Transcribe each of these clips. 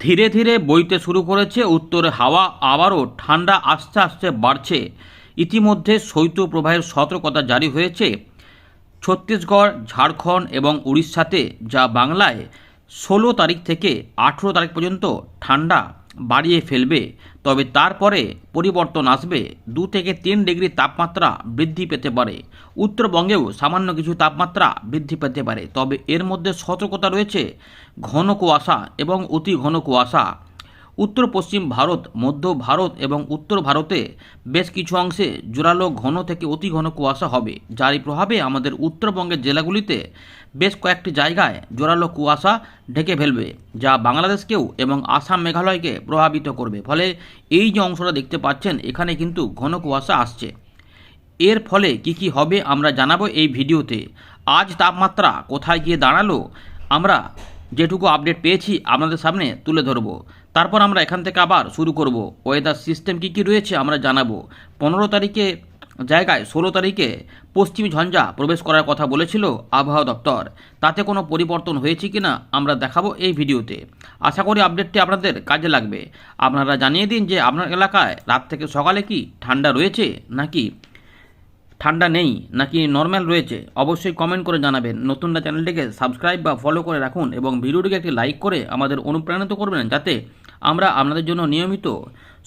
ধীরে ধীরে বইতে শুরু করেছে, উত্তরে হাওয়া, আবারও ঠান্ডা আস্তে আস্তে বাড়ছে। ইতিমধ্যে শৈত্যপ্রবাহের সতর্কতা জারি হয়েছে। ছত্তিশগড়, ঝাড়খণ্ড এবং উড়িষ্যাতে, যা বাংলায়, ষোলো তারিখ থেকে আঠেরো তারিখ পর্যন্ত ঠান্ডা বাড়িয়ে ফেলবে, তবে তারপরে পরিবর্তন আসবে। দু থেকে তিন ডিগ্রি তাপমাত্রা বৃদ্ধি পেতে পারে। উত্তরবঙ্গেও সামান্য কিছু তাপমাত্রা বৃদ্ধি পেতে পারে, তবে এর মধ্যে সতর্কতা রয়েছে ঘন কুয়াশা এবং অতি ঘন কুয়াশা। উত্তর পশ্চিম ভারত, মধ্য ভারত এবং উত্তর ভারতে বেশ কিছু অংশে জোরালো ঘন থেকে অতি ঘন কুয়াশা হবে। যারই প্রভাবে আমাদের উত্তরবঙ্গের জেলাগুলিতে বেশ কয়েকটি জায়গায় জোরালো কুয়াশা ঢেকে ফেলবে, যা বাংলাদেশকেও এবং আসাম মেঘালয়কে প্রভাবিত করবে। ফলে এই যে অংশটা দেখতে পাচ্ছেন, এখানে কিন্তু ঘন কুয়াশা আসছে। এর ফলে কি কি হবে আমরা জানাব এই ভিডিওতে। আজ তাপমাত্রা কোথায় গিয়ে দাঁড়াল, আমরা যেটুকু আপডেট পেয়েছি আপনাদের সামনে তুলে ধরবো। তারপর আমরা এখান থেকে আবার শুরু করব। ওয়েদার সিস্টেম কী কী রয়েছে আমরা জানাব। পনেরো তারিখে জায়গায় ষোলো তারিখে পশ্চিম ঝঞ্ঝা প্রবেশ করার কথা বলেছিল আবহাওয়া দপ্তর। তাতে কোনো পরিবর্তন হয়েছে কি না আমরা দেখাবো এই ভিডিওতে। আশা করি আপডেটটি আপনাদের কাজে লাগবে। আপনারা জানিয়ে দিন যে আপনার এলাকায় রাত থেকে সকালে কি ঠান্ডা রয়েছে নাকি ঠান্ডা নেই, নাকি নর্মাল রয়েছে? অবশ্যই কমেন্ট করে জানাবেন। নতুনরা চ্যানেলটিকে সাবস্ক্রাইব বা ফলো করে রাখুন এবং ভিডিওটিকে একটি লাইক করে আমাদের অনুপ্রাণিত করবেন যাতে আমরা আপনাদের জন্য নিয়মিত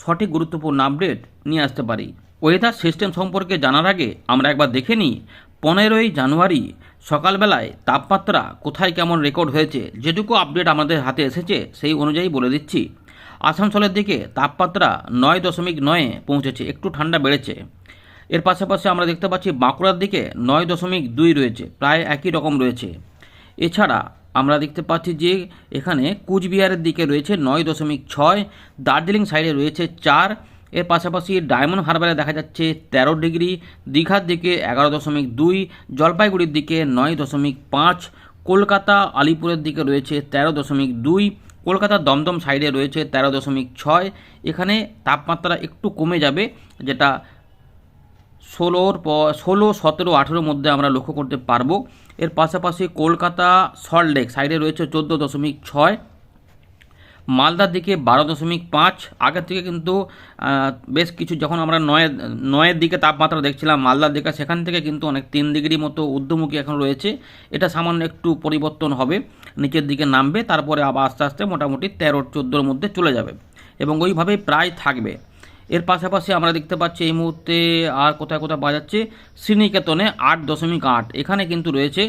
সঠিক গুরুত্বপূর্ণ আপডেট নিয়ে আসতে পারি। ওয়েদার সিস্টেম সম্পর্কে জানার আগে আমরা একবার দেখে নিই, পনেরোই জানুয়ারি সকালবেলায় তাপমাত্রা কোথায় কেমন রেকর্ড হয়েছে, যেটুকু আপডেট আমাদের হাতে এসেছে সেই অনুযায়ী বলে দিচ্ছি। আসানসোলের দিকে তাপমাত্রা নয় দশমিক নয়ে পৌঁছেছে, একটু ঠান্ডা বেড়েছে। এর পাশাপাশি আমরা দেখতে পাচ্ছি বাঁকুড়ার দিকে নয় দশমিক দুই রয়েছে, প্রায় একই রকম রয়েছে। এছাড়া আমরা দেখতে পাচ্ছি যে এখানে কুচবিহারের দিকে রয়েছে নয় দশমিক ছয়, দার্জিলিং সাইডে রয়েছে চার, এর পাশাপাশি ডায়মন্ড হারবারে দেখা যাচ্ছে তেরো ডিগ্রি, দীঘার দিকে এগারো দশমিক দুই, জলপাইগুড়ির দিকে নয় দশমিক পাঁচ, কলকাতা আলিপুরের দিকে রয়েছে তেরো দশমিক দুই, কলকাতার দমদম সাইডে রয়েছে তেরো দশমিক ছয়। এখানে তাপমাত্রা একটু কমে যাবে, যেটা ষোলোর পর ষোলো, সতেরো, আঠেরোর মধ্যে আমরা লক্ষ্য করতে পারব। এর পাশাপাশি কলকাতা সল্টলেক সাইডে রয়েছে চোদ্দ দশমিক ছয়, মালদার দিকে বারো দশমিক পাঁচ, আগের থেকে কিন্তু বেশ কিছু যখন আমরা নয়ের নয়ের দিকে তাপমাত্রা দেখছিলাম, মালদার দিকে সেখান থেকে কিন্তু অনেক তিন ডিগ্রি মতো ঊর্ধ্বমুখী এখন রয়েছে। এটা সামান্য একটু পরিবর্তন হবে, নিচের দিকে নামবে, তারপরে আবার আস্তে আস্তে মোটামুটি তেরো, চোদ্দোর মধ্যে চলে যাবে এবং ওইভাবেই প্রায় থাকবে। এর পাশাপাশি আমরা দেখতে পাচ্ছি এই মুহূর্তে আর কোথায় কোথায় পাওয়া যাচ্ছে? শ্রীনিকেতনে আট দশমিক আট। এখানে কিন্তু রয়েছে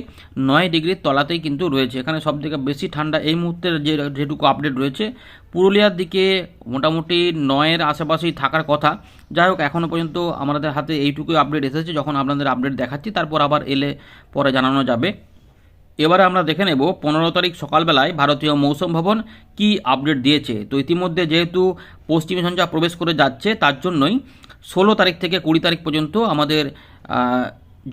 নয় ডিগ্রির তলাতেই কিন্তু রয়েছে। এখানে সব থেকে বেশি ঠান্ডা এই মুহূর্তে যে যেটুকু আপডেট রয়েছে। পুরুলিয়ার দিকে মোটামুটি নয়ের আশেপাশেই থাকার কথা। যাই হোক এখনও পর্যন্ত আমাদের হাতে এইটুকুই আপডেট এসেছে। যখন আপনাদের আপডেট দেখাচ্ছি, তারপর আবার এলে পরে জানানো যাবে। এবারে আমরা দেখে নেব পনেরো তারিখ সকালবেলায় ভারতীয় মৌসুম ভবন কি আপডেট দিয়েছে। তো ইতিমধ্যে যেহেতু পশ্চিমী ঝঞ্ঝা প্রবেশ করে যাচ্ছে, তার জন্যই ষোলো তারিখ থেকে কুড়ি তারিখ পর্যন্ত আমাদের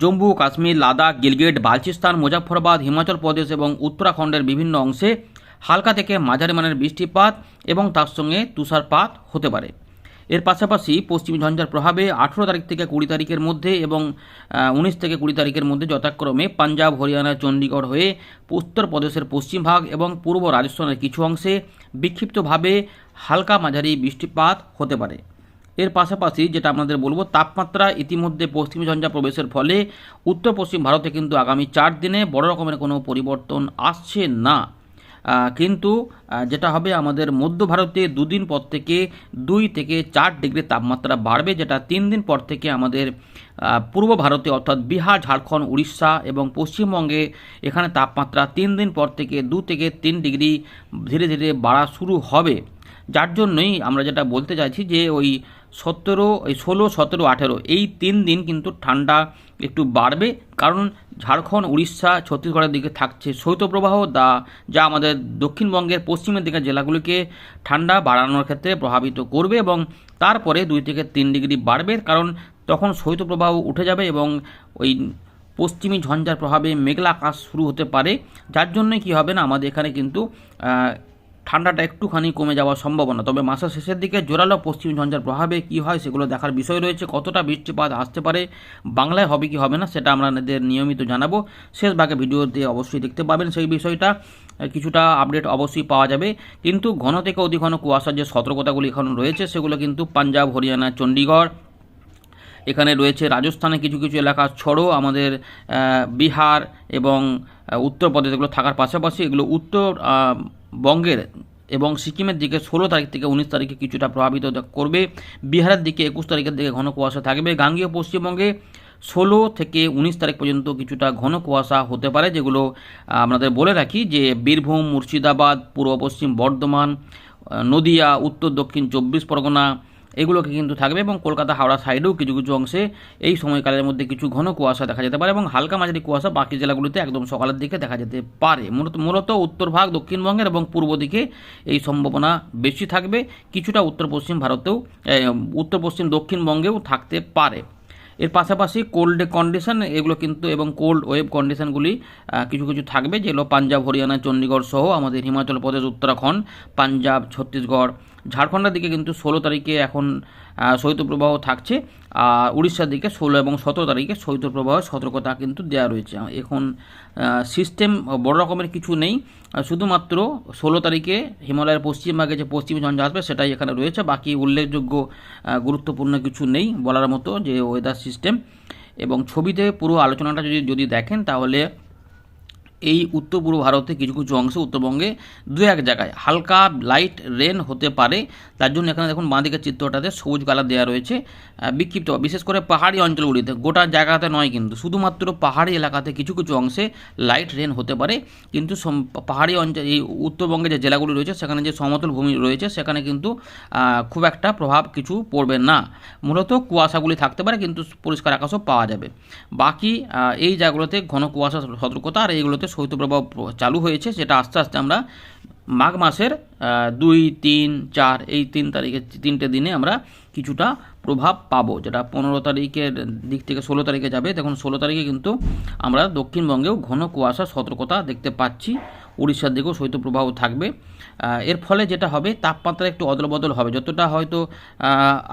জম্মু, কাশ্মীর, লাদাখ, গিলগেট, বালচিস্তান মুজাফরবাদ হিমাচল প্রদেশ এবং উত্তরাখণ্ডের বিভিন্ন অংশে হালকা থেকে মাঝারি মানের বৃষ্টিপাত এবং তার সঙ্গে তুষারপাত হতে পারে। এর পাশাপাশি পশ্চিম ঝঞ্ঝার প্রভাবে আঠেরো তারিখ থেকে কুড়ি তারিখের মধ্যে এবং উনিশ থেকে কুড়ি তারিখের মধ্যে যথাক্রমে পাঞ্জাব, হরিয়ানা চণ্ডীগড় হয়ে উত্তরপ্রদেশের পশ্চিম ভাগ এবং পূর্ব রাজস্থানের কিছু অংশে বিক্ষিপ্তভাবে হালকা মাঝারি বৃষ্টিপাত হতে পারে। এর পাশাপাশি যেটা আপনাদের বলব, তাপমাত্রা ইতিমধ্যে পশ্চিম ঝঞ্ঝা প্রবেশের ফলে উত্তর পশ্চিম ভারতে কিন্তু আগামী চার দিনে বড় রকমের কোনো পরিবর্তন আসছে না। কিন্তু যেটা হবে আমাদের মধ্য ভারতে দুদিন পর থেকে দুই থেকে চার ডিগ্রি তাপমাত্রা বাড়বে, যেটা তিন দিন পর থেকে আমাদের পূর্ব ভারতে অর্থাৎ বিহার, ঝাড়খণ্ড, উড়িষ্যা এবং পশ্চিমবঙ্গে এখানে তাপমাত্রা তিন দিন পর থেকে দু থেকে তিন ডিগ্রি ধীরে ধীরে বাড়া শুরু হবে। যার জন্যই আমরা যেটা বলতে চাইছি যে ওই সতেরো ওই ষোলো, সতেরো, আঠেরো, এই তিন দিন কিন্তু ঠান্ডা একটু বাড়বে। কারণ ঝাড়খণ্ড, উড়িষ্যা, ছত্তিশগড়ের দিকে থাকছে শৈত্যপ্রবাহ, দা, যা আমাদের দক্ষিণবঙ্গের পশ্চিমের দিকের জেলাগুলিকে ঠান্ডা বাড়ানোর ক্ষেত্রে প্রভাবিত করবে এবং তারপরে দুই থেকে তিন ডিগ্রি বাড়বে। কারণ তখন শৈত্যপ্রবাহ উঠে যাবে এবং ওই পশ্চিমী ঝঞ্ঝার প্রভাবে মেঘলা আকাশ শুরু হতে পারে। যার জন্যই কী হবে না? আমাদের এখানে কিন্তু ঠান্ডাটা একটুখানি কমে যাওয়ার সম্ভাবনা। তবে মাসের শেষের দিকে জোরালো পশ্চিম ঝঞ্ঝার প্রভাবে কী হয় সেগুলো দেখার বিষয় রয়েছে। কতটা বৃষ্টিপাত আসতে পারে, বাংলায় হবে কি হবে না, সেটা আপনাদের নিয়মিত জানাব। শেষ ভাগে ভিডিওতে অবশ্যই দেখতে পাবেন সেই বিষয়টা। কিছুটা আপডেট অবশ্যই পাওয়া যাবে। কিন্তু ঘন থেকে অতি ঘন কুয়াশার যে সতর্কতাগুলি এখন রয়েছে, সেগুলো কিন্তু পাঞ্জাব, হরিয়ানা চণ্ডীগড় এখানে রয়েছে রাজস্থানে কিছু কিছু এলাকা ছড়ো, আমাদের বিহার এবং উত্তরপ্রদেশ, এগুলো থাকার পাশাপাশি এগুলো উত্তর বঙ্গের এবং সিকিমের দিকে ষোলো তারিখ থেকে উনিশ তারিখে কিছুটা প্রভাবিত করবে। বিহারের দিকে একুশ তারিখের দিকে ঘন কুয়াশা থাকবে। গাঙ্গীয় পশ্চিমবঙ্গে ষোলো থেকে উনিশ তারিখ পর্যন্ত কিছুটা ঘন কুয়াশা হতে পারে, যেগুলো আপনাদের বলে রাখি যে বীরভূম, মুর্শিদাবাদ, পূর্ব পশ্চিম বর্ধমান নদিয়া, উত্তর দক্ষিণ চব্বিশ পরগনা এগুলোকে কিন্তু থাকবে এবং কলকাতা হাওড়া সাইডেও কিছু কিছু অংশে এই সময়কালের মধ্যে কিছু ঘন কুয়াশা দেখা যেতে পারে এবং হালকা মাঝারি কুয়াশা বাকি জেলাগুলিতে একদম সকালের দিকে দেখা যেতে পারে। মূলত মূলত উত্তর ভাগ, দক্ষিণবঙ্গের এবং পূর্ব দিকে এই সম্ভাবনা বেশি থাকবে। কিছুটা উত্তর পশ্চিম ভারতেও উত্তর পশ্চিম দক্ষিণবঙ্গেও থাকতে পারে। এর পাশাপাশি কোল্ড কন্ডিশন এগুলো কিন্তু এবং কোল্ড ওয়েভ কন্ডিশনগুলি কিছু কিছু থাকবে। যেগুলো পাঞ্জাব, হরিয়ানা চণ্ডীগড় সহ আমাদের হিমাচল প্রদেশ, উত্তরাখণ্ড, পাঞ্জাব, ছত্তিশগড় ঝাড়খণ্ডের দিকে কিন্তু ষোলো তারিখে এখন শৈত্যপ্রবাহ থাকছে। আর উড়িষ্যার দিকে ষোলো এবং সতেরো তারিখে শৈত্যপ্রবাহের সতর্কতা কিন্তু দেওয়া রয়েছে। এখন সিস্টেম বড় রকমের কিছু নেই। শুধুমাত্র ষোলো তারিখে হিমালয়ের পশ্চিমভাগে যে পশ্চিম ঝঞ্ঝা আসবে সেটাই এখানে রয়েছে। বাকি উল্লেখযোগ্য গুরুত্বপূর্ণ কিছু নেই বলার মতো যে ওয়েদার সিস্টেম এবং ছবিতে পুরো আলোচনাটা যদি যদি দেখেন তাহলে এই উত্তর পূর্ব ভারতে কিছু কিছু অংশে উত্তরবঙ্গে দু এক জায়গায় হালকা লাইট রেন হতে পারে। তার জন্য এখানে দেখুন বাঁদিকের চিত্রটাতে সবুজ কালার দেওয়া রয়েছে। বিক্ষিপ্ত, বিশেষ করে পাহাড়ি অঞ্চলগুলিতে, গোটা জায়গাতে নয় কিন্তু, শুধুমাত্র পাহাড়ি এলাকাতে কিছু কিছু অংশে লাইট রেন হতে পারে। কিন্তু পাহাড়ি অঞ্চল, এই উত্তরবঙ্গে যে জেলাগুলি রয়েছে, সেখানে যে সমতল ভূমি রয়েছে, সেখানে কিন্তু খুব একটা প্রভাব কিছু পড়বে না। মূলত কুয়াশাগুলি থাকতে পারে, কিন্তু পরিষ্কার আকাশও পাওয়া যাবে। বাকি এই জায়গাগুলোতে ঘন কুয়াশা সতর্কতা আর এইগুলোতে শৈত্যপ্রবাহ চালু হয়েছে, সেটা আস্তে আস্তে আমরা মাঘ মাসের দুই, তিন, চার, এই তিন তারিখে, তিনটে দিনে আমরা কিছুটা প্রভাব পাবো। যেটা পনেরো তারিখের দিক থেকে ষোলো তারিখে যাবে, দেখুন ষোলো তারিখে কিন্তু আমরা দক্ষিণবঙ্গেও ঘন কুয়াশা সতর্কতা দেখতে পাচ্ছি। উড়িষ্যার দিকেও শৈত্যপ্রবাহ থাকবে। এর ফলে যেটা হবে, তাপমাত্রা একটু অদল বদল হবে। যতটা হয়তো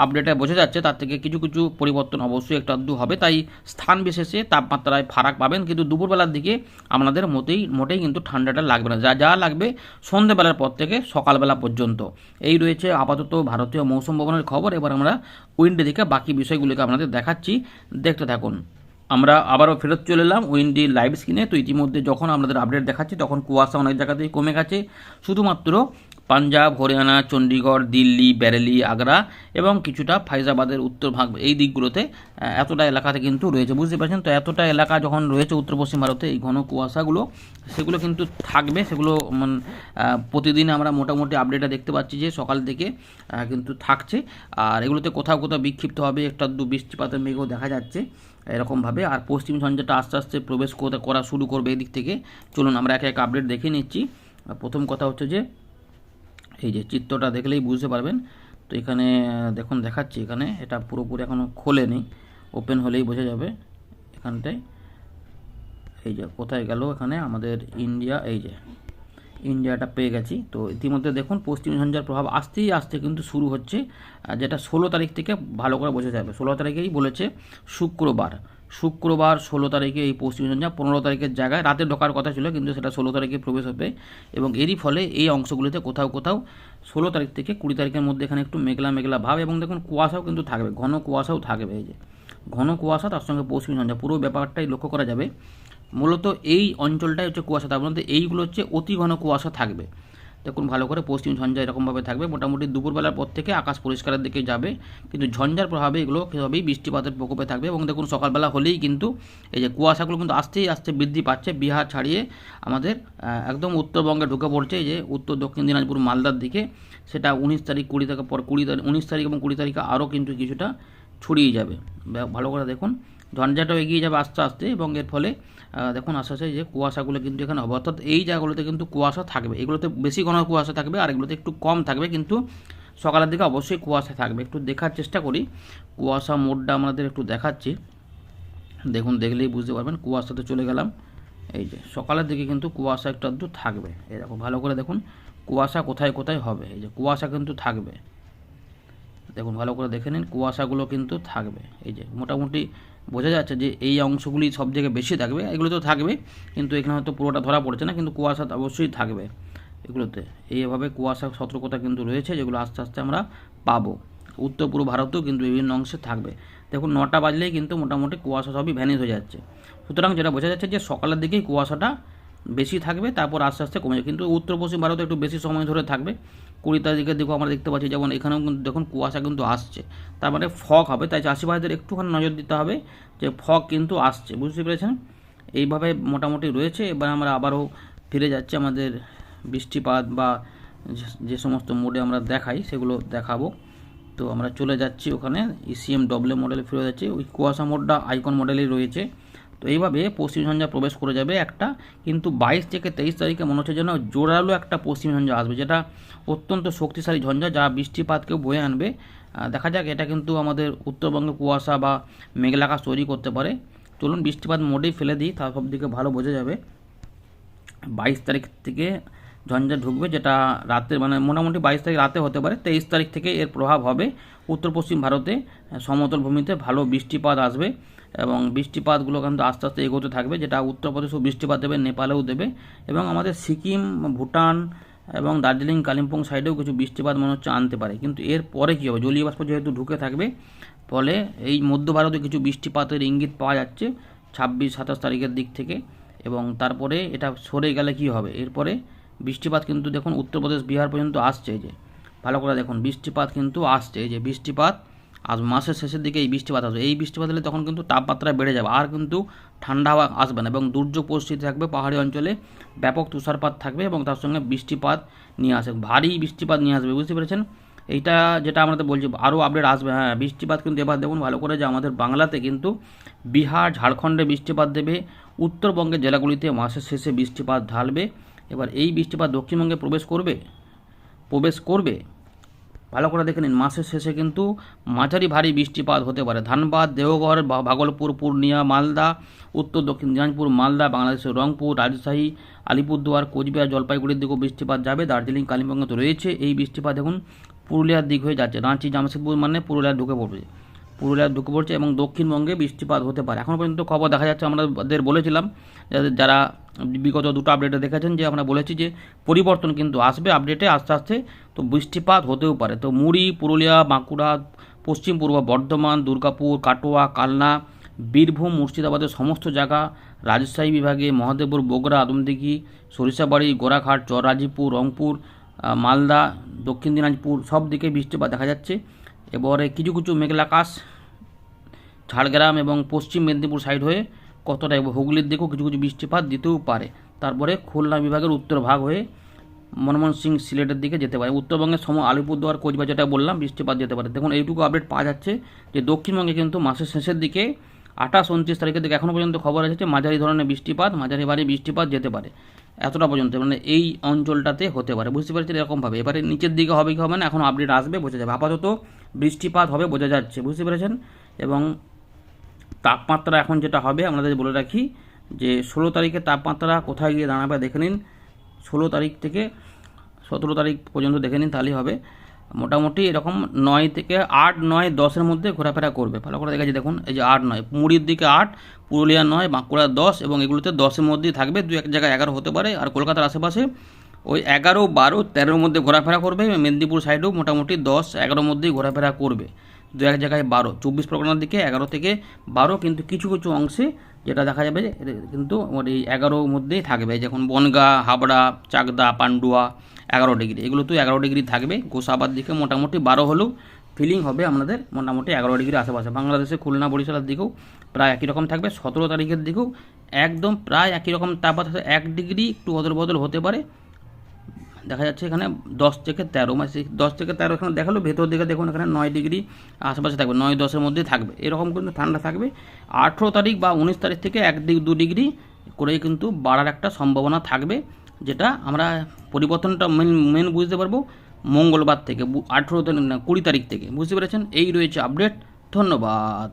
আপডেটে বোঝা যাচ্ছে, তার থেকে কিছু কিছু পরিবর্তন অবশ্যই একটু আধটু হবে। তাই স্থান বিশেষে তাপমাত্রায় ফারাক পাবেন। কিন্তু দুপুরবেলার দিকে আপনাদের মোটেই মোটেই কিন্তু ঠান্ডাটা লাগবে না। যা যা লাগবে সন্ধেবেলার পর থেকে সকালবেলা পর্যন্ত। এই রয়েছে আপাতত ভারতীয় মৌসুম ভবনের খবর। এবার আমরা উইন্ডে দিকে বাকি বিষয়গুলিকে আপনাদের দেখাচ্ছি। দেখতে থাকুন। আমরা আবারও ফেরত চলে এলাম উইন্ডি লাইভ স্ক্রিনে। তো ইতিমধ্যে যখন আমাদের আপডেট দেখাচ্ছি, তখন কুয়াশা অনেক জায়গাতেই কমে গেছে। শুধুমাত্র পাঞ্জাব, হরিয়ানা চণ্ডীগড় দিল্লি, ব্যারেলি, আগ্রা এবং কিছুটা ফাইজাবাদের উত্তর ভাগ এই দিকগুলোতে এতটা এলাকাতে কিন্তু রয়েছে। বুঝতে পারছেন? তো এতটা এলাকা যখন রয়েছে উত্তর পশ্চিম ভারতে, এই ঘন কুয়াশাগুলো, সেগুলো কিন্তু থাকবে। সেগুলো মানে প্রতিদিন আমরা মোটামুটি আপডেটটা দেখতে পাচ্ছি যে সকাল থেকে কিন্তু থাকছে। আর এগুলোতে কোথাও কোথাও বিক্ষিপ্ত হবে। একটা দু বৃষ্টিপাতের মেঘও দেখা যাচ্ছে। এরকমভাবে। আর পশ্চিম ঝঞ্ঝাটা আস্তে আস্তে প্রবেশ করতে- করা শুরু করবে এদিক থেকে। চলুন আমরা এক এক আপডেট দেখে নিচ্ছি। প্রথম কথা হচ্ছে যে, এই যে চিত্রটা দেখলেই বুঝতে পারবেন। তো এখানে, দেখুন, দেখাচ্ছি এখানে। এটা পুরোপুরি এখনও খোলেনি। ওপেন হলেই বোঝা যাবে এখানটায়। এই যে, কোথায় গেল এখানে? আমাদের ইন্ডিয়া এই যে। ইন্ডিয়াটা পেয়ে গেছি। তো ইতিমধ্যে দেখুন, পশ্চিম ঝঞ্ঝার প্রভাব আসতেই আসতে কিন্তু শুরু হচ্ছে যেটা ষোলো তারিখ থেকে ভালো করে বোঝা যাবে। ষোলো তারিখেই বলেছে শুক্রবার। শুক্রবার ষোলো তারিখে এই পশ্চিম ঝঞ্ঝা, পনেরো তারিখের জায়গায় রাতে ঢোকার কথা ছিল, কিন্তু সেটা ষোলো তারিখে প্রবেশ হবে এবং এরই ফলে এই অংশগুলিতে কোথাও কোথাও ষোলো তারিখ থেকে কুড়ি তারিখের মধ্যে এখানে একটু মেঘলা মেঘলা ভাব এবং দেখুন কুয়াশাও কিন্তু থাকবে, ঘন কুয়াশাও থাকবে এই যে। ঘন কুয়াশা, তার সঙ্গে পশ্চিম ঝঞ্ঝা, পুরো ব্যাপারটাই লক্ষ্য করা যাবে। মূলত এই অঞ্চলটাই হচ্ছে কুয়াশা তার মধ্যে এইগুলো হচ্ছে অতি ঘন কুয়াশা থাকবে। দেখুন ভালো করে পশ্চিম ঝঞ্ঝা এরকমভাবে থাকবে। মোটামুটি দুপুরবেলার পর থেকে আকাশ পরিষ্কারের দিকে যাবে। কিন্তু ঝঞ্ঝার প্রভাবে এগুলো কীভাবেই বৃষ্টিপাতের প্রকোপে থাকবে এবং দেখুন সকালবেলা হলেই কিন্তু এই যে কুয়াশাগুলো কিন্তু আস্তেই আস্তে বৃদ্ধি পাচ্ছে বিহার ছাড়িয়ে আমাদের একদম উত্তরবঙ্গে ঢুকে পড়ছে। এই যে উত্তর দক্ষিণ দিনাজপুর মালদার দিকে সেটা উনিশ তারিখ কুড়ি থেকে পর কুড়ি তারিখ, উনিশ তারিখ এবং কুড়ি তারিখে আরও কিন্তু কিছুটা ছড়িয়ে যাবে। ভালো করে দেখুন। ঝঞ্ঝাটাও এগিয়ে যাবে আস্তে আস্তে এবং এর ফলে দেখুন আস্তে আস্তে যে কুয়াশাগুলো কিন্তু এখানে হবে। অর্থাৎ এই জায়গাগুলোতে কিন্তু কুয়াশা থাকবে। এগুলোতে বেশি ঘন কুয়াশা থাকবে, আর এগুলোতে একটু কম থাকবে, কিন্তু সকালের দিকে অবশ্যই কুয়াশা থাকবে। একটু দেখার চেষ্টা করি। কুয়াশা মোডটা আমাদের একটু দেখাচ্ছি। দেখুন, দেখলেই বুঝতে পারবেন, কুয়াশাতে চলে গেলাম। এই যে, সকালের দিকে কিন্তু কুয়াশা একটু আধটু থাকবে। এই এরকম ভালো করে দেখুন, কুয়াশা কোথায় কোথায় হবে? এই যে, কুয়াশা কিন্তু থাকবে। দেখুন, ভালো করে দেখে নিন, কুয়াশাগুলো কিন্তু থাকবে। এই যে, মোটামুটি বোঝা যাচ্ছে যে এই অংশগুলি সব থেকে বেশি থাকবে, এগুলো তো থাকবে, কিন্তু এখানে হয়তো পুরোটা ধরা পড়ছে না, কিন্তু কুয়াশা অবশ্যই থাকবে এগুলোতে। এইভাবে কুয়াশা সতর্কতা কিন্তু রয়েছে, যেগুলো আস্তে আস্তে আমরা পাবো। উত্তর পূর্ব ভারতেও কিন্তু বিভিন্ন অংশে থাকবে। দেখুন, নটা বাজলেই কিন্তু মোটামুটি কুয়াশা সবই ভ্যানিশ হয়ে যাচ্ছে। সুতরাং যেটা বোঝা যাচ্ছে যে সকালের দিকেই কুয়াশাটা বেশি থাকবে, তারপর আস্তে আস্তে কমে যাবে। কিন্তু উত্তর পশ্চিম ভারতে একটু বেশি সময় ধরে থাকবে। কুড়ি তারিখের দিকেও আমরা দেখতে পাচ্ছি, যেমন এখানেও কিন্তু দেখুন কুয়াশা কিন্তু আসছে। তার মানে ফগ হবে, তাই চাষিভাইদের একটুখানি নজর দিতে হবে যে ফগ কিন্তু আসছে, বুঝতে পেরেছেন? এইভাবে মোটামুটি রয়েছে, এবার আমরা আবারও ফিরে যাচ্ছি আমাদের বৃষ্টিপাত বা যে- সমস্ত মোডে আমরা দেখাই, সেগুলো দেখাবো। তো আমরা চলে যাচ্ছি ওখানে ইসিএম ডব্লিউ মডেলে ফিরে যাচ্ছি। ওই কুয়াশা মোডটা আইকন মডেলেই রয়েছে। তো এইভাবে পশ্চিম ঝঞ্ঝা প্রবেশ করে যাবে একটা, কিন্তু বাইশ থেকে তেইশ তারিখে মনে হচ্ছে যেন জোরালো একটা পশ্চিম ঝঞ্ঝা আসবে, যেটা অত্যন্ত শক্তিশালী ঝঞ্ঝা যা বৃষ্টিপাতকেও বয়ে আনবে। দেখা যাক, এটা কিন্তু আমাদের উত্তরবঙ্গে, কুয়াশা বা মেঘলা আকাশ তৈরি করতে পারে। চলুন বৃষ্টিপাত মোটেই ফেলে দিই, তার সব দিকে ভালো বোঝা যাবে। বাইশ তারিখ থেকে ঝঞ্ঝা ঢুকবে, যেটা রাতে মানে মোটামুটি বাইশ তারিখ রাতে হতে পারে, তেইশ তারিখ থেকে এর প্রভাব হবে। উত্তর পশ্চিম ভারতে সমতল ভূমিতে ভালো বৃষ্টিপাত আসবে। এবং বৃষ্টিপাতগুলো কিন্তু আস্তে আস্তে এগোতে থাকবে, যেটা উত্তরপ্রদেশেও বৃষ্টিপাত দেবে, নেপালেও দেবে। এবং আমাদের সিকিম, ভুটান এবং দার্জিলিং, কালিম্পং সাইডেও কিছু বৃষ্টিপাত মনে হচ্ছে আনতে পারে। কিন্তু এর পরে কী হবে? জলীয় বাষ্প যেহেতু ঢুকে থাকবে, ফলে এই মধ্য ভারতে কিছু বৃষ্টিপাতের ইঙ্গিত পাওয়া যাচ্ছে ছাব্বিশ, সাতাশ তারিখের দিক থেকে। এবং তারপরে এটা সরে গেলে কি হবে? এরপরে বৃষ্টিপাত কিন্তু দেখুন উত্তরপ্রদেশ, বিহার পর্যন্ত আসছে যে। ভালো করে দেখুন, বৃষ্টিপাত কিন্তু আসছে যে, বৃষ্টিপাত আজ মাসের শেষের দিকে এই বৃষ্টিপাত আসবে। এই বৃষ্টিপাত হলে তখন কিন্তু তাপমাত্রা বেড়ে যাবে আর কিন্তু ঠান্ডা হাওয়া আসবে না এবং দুর্যোগ পরিস্থিতি থাকবে, পাহাড়ি অঞ্চলে ব্যাপক তুষারপাত থাকবে এবং তার সঙ্গে বৃষ্টিপাত নিয়ে আসবে। ভারী বৃষ্টিপাত নিয়ে আসবে, বুঝতে পেরেছেন? এইটা যেটা আমাদের বলছি, আরও আপডেট আসবে। হ্যাঁ বৃষ্টিপাত কিন্তু এবার দেখুন ভালো করে যে আমাদের বাংলাতে কিন্তু বিহার, ঝাড়খণ্ডে বৃষ্টিপাত দেবে, উত্তরবঙ্গের জেলাগুলিতে মাসের শেষে বৃষ্টিপাত ঢালবে। এবার এই বৃষ্টিপাত দক্ষিণবঙ্গে প্রবেশ করবে? প্রবেশ করবে? ভালো করে দেখে নিন। মাসের শেষে কিন্তু মাঝারি ভারী বৃষ্টিপাত হতে পারে। ধানবাদ, দেওঘর ভাগলপুর, পূর্ণিয়া, মালদা, উত্তর, দক্ষিণ দিনাজপুর, মালদা বাংলাদেশের রংপুর, রাজশাহী, আলিপুরদুয়ার, কোচবিহার, জলপাইগুড়ির দিকেও বৃষ্টিপাত যাবে। দার্জিলিং, কালিম্পংয়ে তো রয়েছে এই বৃষ্টিপাত। দেখুন, পুরুলিয়ার দিক হয়ে যাচ্ছে। রাঁচি, জামশেদপুর মানে পুরুলিয়ার ঢুকে পড়বে। পুরুলিয়া ঢুকে পড়ছে এবং দক্ষিণবঙ্গে বৃষ্টিপাত হতে পারে। এখনও পর্যন্ত খবর দেখা যাচ্ছে, আমাদের বলেছিলাম যারা বিগত দুটো আপডেটে দেখেছেন, যে আমরা বলেছি যে পরিবর্তন কিন্তু আসবে আপডেটে আস্তে আস্তে, তো বৃষ্টিপাত হতেও পারে। তো মুড়ি, পুরুলিয়া, বাঁকুড়া, পশ্চিম পূর্ব বর্ধমান, দুর্গাপুর, কাটোয়া, কালনা, বীরভূম, মুর্শিদাবাদের সমস্ত জায়গা, রাজশাহী বিভাগে, মহাদেবপুর, বগুড়া, আদমদিঘি, সরিষাবাড়ি গোরাঘাট চররাজিপুর রংপুর মালদা, দক্ষিণ দিনাজপুর, সব দিকে বৃষ্টিপাত দেখা যাচ্ছে। এবারে কিছু কিছু মেঘলা আকাশ, ঝাড়গ্রাম এবং পশ্চিম মেদিনীপুর সাইড হয়ে কতটা এবং হুগলির দিকেও কিছু কিছু বৃষ্টিপাত দিতেও পারে। তারপরে খুলনা বিভাগের উত্তর ভাগ হয়ে মনমোহন সিং সিলেটের দিকে যেতে পারে। উত্তরবঙ্গের সম আলিপুরদুয়ার কোচবাজারটা বললাম বৃষ্টিপাত যেতে পারে। দেখুন, এইটুকু আপডেট পাওয়া যাচ্ছে যে দক্ষিণবঙ্গে কিন্তু মাসের শেষের দিকে আঠাশ, উনত্রিশ তারিখের দিকে এখনও পর্যন্ত খবর এসেছে, মাঝারি ধরনের বৃষ্টিপাত, মাঝারি ভারী বৃষ্টিপাত যেতে পারে। এতটা পর্যন্ত মানে এই অঞ্চলটাতে হতে পারে। বুঝতে পারছি এরকমভাবে। এবারে নিচের দিকে হবে কি হবে না, এখন আপডেট আসবে, বোঝা যাবে। আপাতত বৃষ্টিপাত হবে, বোঝা যাচ্ছে। বুঝতে পেরেছেন? এবং তাপমাত্রা এখন যেটা হবে আপনাদের বলে রাখি যে ষোলো তারিখে তাপমাত্রা কোথায় গিয়ে দাঁড়াবে, দেখে নিন। ষোলো তারিখ থেকে সতেরো তারিখ পর্যন্ত দেখে নিন, তাহলেই হবে। মোটামুটি এরকম নয় থেকে আট, নয়, দশের মধ্যে ঘোরাফেরা করবে। ভালো করে দেখাচ্ছি দেখুন, এই যে আট, নয়। মুড়ির দিকে আট, পুরুলিয়া নয়, বাঁকুড়া দশ, এবং এগুলোতে দশের মধ্যেই থাকবে। দু এক জায়গায় এগারো হতে পারে। আর কলকাতার আশেপাশে ওই এগারো, বারো, তেরোর মধ্যে ঘোরাফেরা করবে। মেদিনীপুর সাইডেও মোটামুটি দশ, এগারোর মধ্যেই ঘোরাফেরা করবে। দু এক জায়গায় বারো। চব্বিশ পরগনার দিকে এগারো থেকে বারো, কিন্তু কিছু কিছু অংশে যেটা দেখা যাবে কিন্তু এই এগারোর মধ্যেই থাকবে। যেমন বনগা, হাবড়া, চাকদা, পান্ডুয়া এগারো ডিগ্রি। এগুলো তো এগারো ডিগ্রি থাকবে। গোসাবার দিকে মোটামুটি বারো হলেও ফিলিং হবে আমাদের মোটামুটি এগারো ডিগ্রি আশেপাশে। বাংলাদেশে খুলনা বরিশালের দিকেও প্রায় একই রকম থাকবে। সতেরো তারিখের দিকেও একদম প্রায় একই রকম তাপমাত্রা, এক ডিগ্রি একটু অদল বদল হতে পারে। দেখা যাচ্ছে এখানে দশ থেকে তেরো মানে দশ থেকে তেরো এখানে দেখাল, ভেতর দিকে দেখুন এখানে নয় ডিগ্রি আশেপাশে থাকবে, নয় দশের মধ্যেই থাকবে। এরকম কিন্তু ঠান্ডা থাকবে। আঠেরো তারিখ বা উনিশ তারিখ থেকে এক দু ডিগ্রি করেই কিন্তু বাড়ার একটা সম্ভাবনা থাকবে। যেটা আমরা পরিবর্তনটা মেন মেন বুঝতে পারব মঙ্গলবার থেকে আঠেরো কুড়ি তারিখ থেকে। বুঝতে পেরেছেন? এই রয়েছে আপডেট ধন্যবাদ।